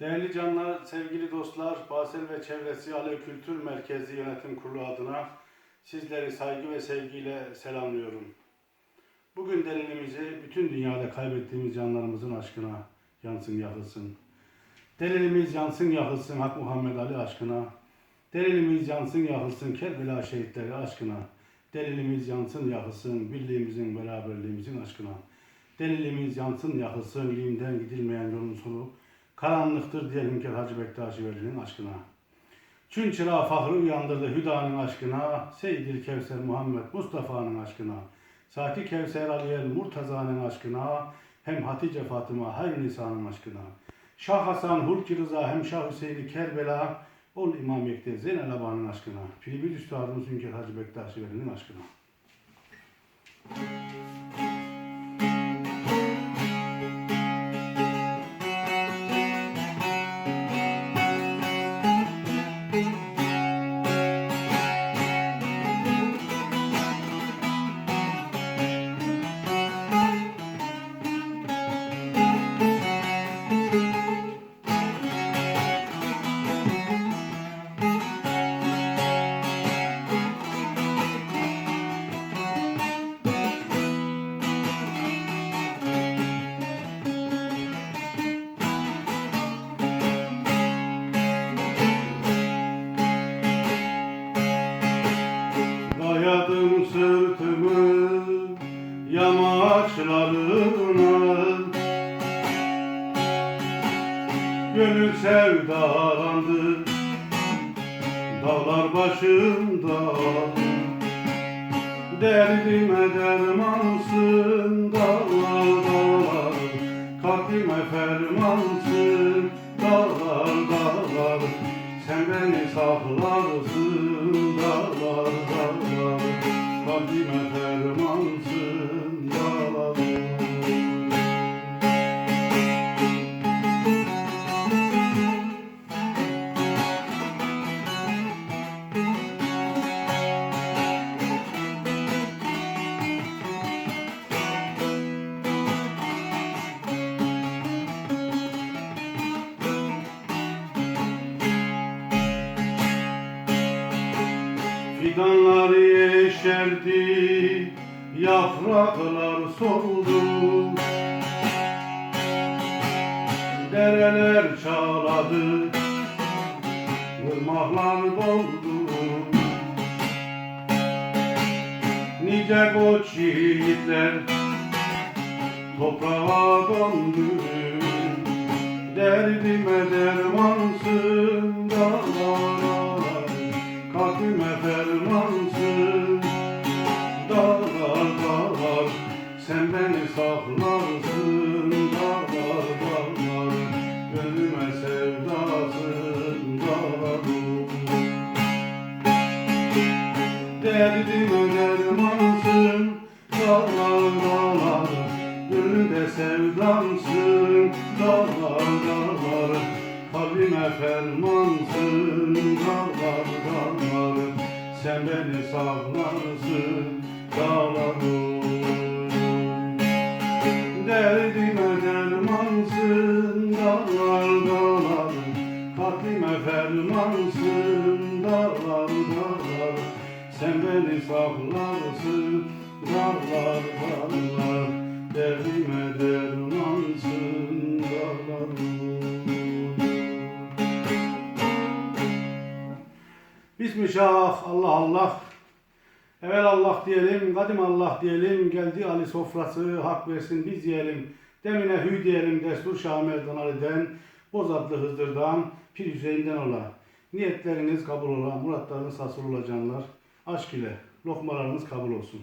Değerli canlar, sevgili dostlar, Basel ve Çevresi Alev Kültür Merkezi Yönetim Kurulu adına sizleri saygı ve sevgiyle selamlıyorum. Bugün delilimizi bütün dünyada kaybettiğimiz canlarımızın aşkına yansın yakılsın. Delilimiz yansın yakılsın Hak Muhammed Ali aşkına. Delilimiz yansın yakılsın Kerbela şehitleri aşkına. Delilimiz yansın yakılsın birliğimizin beraberliğimizin aşkına. Delilimiz yansın yakılsın ilimden gidilmeyen yolun sonu. Karanlıktır diye Hünkar Hacı Bektaşi Veli'nin aşkına. Çün çırağı fahrı uyandırdı Hüda'nın aşkına, Seyyidil Kevser Muhammed Mustafa'nın aşkına, Saki Kevser Aliyel Murtaza'nın aşkına, hem Hatice Fatıma Hayr Nisa'nın aşkına. Şah Hasan Hulki Rıza hem Şah Hüseyin'i Kerbela, ol İmam Yekte Zeynel Aba'nın aşkına, Filibil Üstadımız Hünkar Hacı Bektaşi Veli'nin aşkına. Dayadım yamaçlarına Gönül sevdalandı. Dağlar başında Derdime dermansın dağlar dağlar Kalbime fermansın dağlar dağlar. Sen beni saklarsın dağlar dağlar Kalbime fermansın yeşerdi, yapraklar soldu. Dereler çağladı, ırmaklar doldu. Nice koç yiğitler toprağa döndü. Derdime dermansın Sen beni saklarsın Dağlar dağlar Gönlüme sevdasın Dağlar Derdime dermansın Dağlar dağlar Gönlümde sevdamsın Dağlar dağlar Kalbime fermansın Dağlar dağlar Sen beni saklarsın Dağlar Derdime dermansın Dağlar dağlar. Kalbime fermansın Dağlar dağlar. Sen beni saklarsın Dağlar dağlar. Derdime dermansın Dağlar Bismillah, Allah Allah. Evvel Allah diyelim, kadim Allah diyelim, geldi Ali sofrası, hak versin biz yiyelim. Demine hü diyelim, destur Şah Merdan Ali'den, Bozatlı Hızdır'dan, Pir Hüseyin'den ola. Niyetleriniz kabul ola, muratlarınız hasıl ola. Aşk ile lokmalarınız kabul olsun.